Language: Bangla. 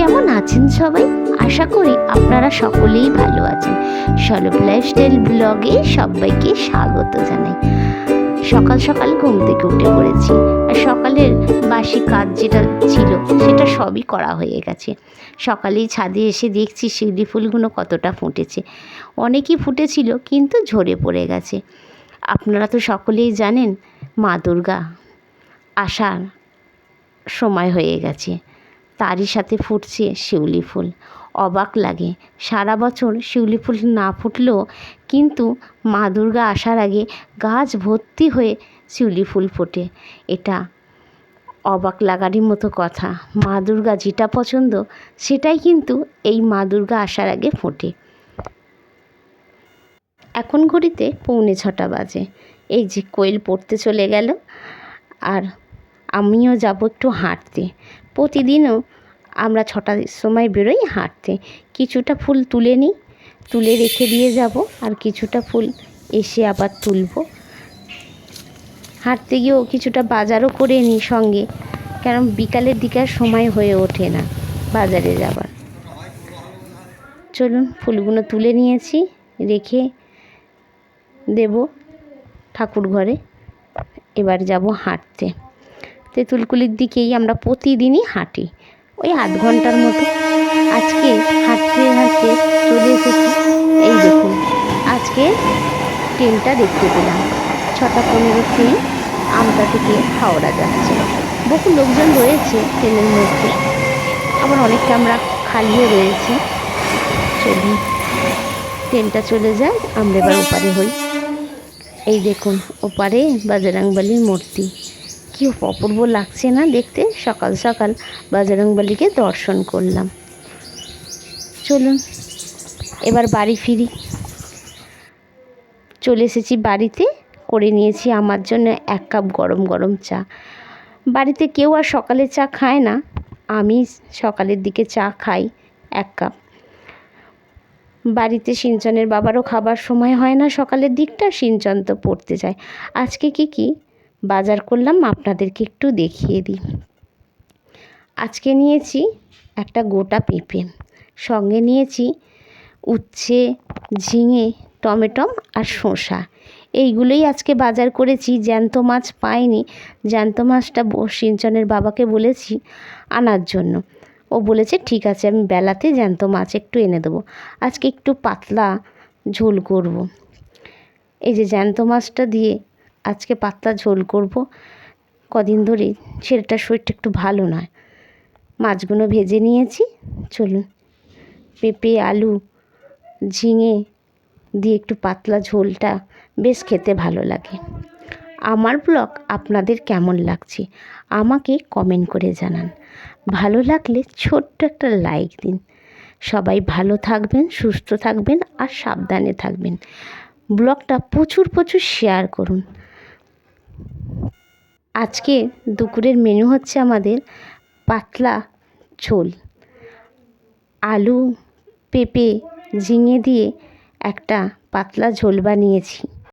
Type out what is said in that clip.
কেমন আছেন সবাই? আশা করি আপনারা সকলেই ভালো আছেন। সলভ লাইফস্টাইল ব্লগে সবাইকে স্বাগত জানাই। সকাল সকাল ঘুম থেকে উঠে পড়েছি আর সকালের বাসি কাজ যেটা ছিল সেটা সবই করা হয়ে গেছে। সকালেই ছাদে এসে দেখছি শিউলি ফুলগুলো কতটা ফুটেছে। অনেকই ফুটেছিল কিন্তু ঝরে পড়ে গেছে। আপনারা তো সকলেই জানেন, মা দুর্গা আসার সময় হয়ে গেছে। তারই সাথে ফুটছে শিউলি ফুল। অবাক লাগে। সারা বছর শিউলি ফুল না ফুটলেও কিন্তু মা দুর্গা আসার আগে গাছ ভর্তি হয়ে শিউলি ফুল ফোটে। এটা অবাক লাগারই মতো কথা। মা দুর্গা যেটা পছন্দ, সেটাই কিন্তু এই মা দুর্গা আসার আগে ফোটে। এখন ঘড়িতে পৌনে ছটা বাজে। এই যে কোয়েল পড়তে চলে গেল। আর আমিও যাব একটু হাঁটতে। প্রতিদিনও আমরা ছটার সময় বেরোই হাঁটতে। কিছুটা ফুল তুলে নিই, তুলে রেখে দিয়ে যাব আর কিছুটা ফুল এসে আবার তুলব। হাঁটতে গিয়েও কিছুটা বাজারও করে নিই সঙ্গে, কারণ বিকালের দিকে আর সময় হয়ে ওঠে না বাজারে যাবার। চলুন, ফুলগুলো তুলে নিয়েছি, রেখে দেব ঠাকুর ঘরে। এবার যাব হাঁটতে। তেঁতুলকুলির দিকেই আমরা প্রতিদিনই হাঁটি। ওই আধ ঘণ্টার মতো আজকে হাঁটতে হাঁটতে চলে এসেছি। এই দেখুন, আজকে ট্রেনটা দেখতে পেলাম। ছটা পনেরো ট্রেন আমতা থেকে হাওড়া যাচ্ছে। বহু লোকজন রয়েছে ট্রেনের মধ্যে। আবার অনেকটা আমরা খালিও রয়েছি। চলুন, ট্রেনটা চলে যায় আমরা এবার ওপারে হই। এই দেখুন, ওপারে বাজরাংবালির মূর্তি। কি অপূর্ব লাগছে না দেখতে? সকাল সকাল বাজরংবলীকে দর্শন করলাম। চলুন, এবার বাড়ি ফিরি। চলে এসেছি বাড়িতে, করে নিয়েছি আমার জন্য এক কাপ গরম গরম চা। বাড়িতে কেউ আর সকালে চা খায় না, আমি সকালের দিকে চা খাই এক কাপ। বাড়িতে সিঞ্চনের বাবারও খাবার সময় হয় না সকালের দিকটা, সিঞ্চন তো পড়তে যায়। আজকে কি কি? বাজার করলাম, আপনাদেরকে একটু দেখিয়ে দিই। আজকে নিয়েছি একটা গোটা পেঁপে, সঙ্গে নিয়েছি উচ্ছে, ঝিঙে টমেটম আর শসা। এইগুলোই আজকে বাজার করেছি, জ্যান্ত মাছ পাইনি। জ্যান্ত মাছটা সিঞ্চনের বাবাকে বলেছি আনার জন্য। ও বলেছে, ঠিক আছে, আমি বেলাতে জ্যান্ত মাছ একটু এনে দেবো। আজকে একটু পাতলা ঝোল করব। এই যে জ্যান্ত মাছটা দিয়ে আজকে পাতলা ঝোল করব। কদিন ধরে ছেলেটার শরীরটা একটু ভালো নয়। মাছগুলো ভেজে নিয়েছি। চলুন, পেঁপে, আলু, ঝিঙে দিয়ে একটু পাতলা ঝোলটা বেশ খেতে ভালো লাগে। আমার ব্লগ আপনাদের কেমন লাগছে আমাকে কমেন্ট করে জানান। ভালো লাগলে ছোট্ট একটা লাইক দিন। সবাই ভালো থাকবেন, সুস্থ থাকবেন আর সাবধানে থাকবেন। ব্লগটা প্রচুর প্রচুর শেয়ার করুন। আজকে দুপুরের মেনু হচ্ছে আমাদের পাতলা ঝোল। আলু, পেঁপে, ঝিঙে দিয়ে একটা পাতলা ঝোল বানিয়েছি।